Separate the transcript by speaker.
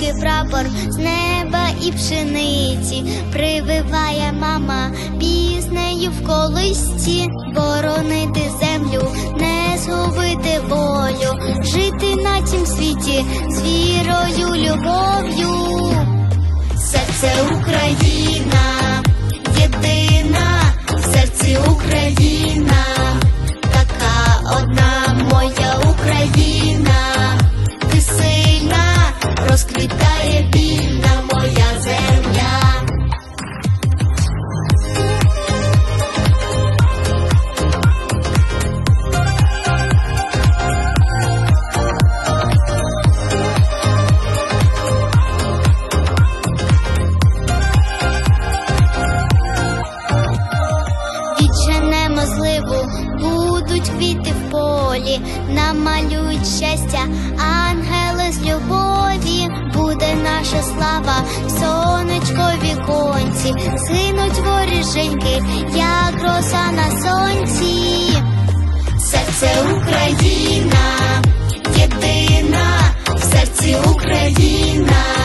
Speaker 1: вишиві прапор з неба і пшениці, прививає мама піснею в колисці, боронити землю, не згубити волю, жити на цім світі з вірою, любов'ю. Серце Україна, єдина, в серці Україна, така одна моя Україна, Цвітуть квіти в полі, намалюють щастя, ангели з любові, буде наша слава, сонечко віконці, синуть воріженьки, як роса на сонці, серце Україна, єдина, в серці Україна.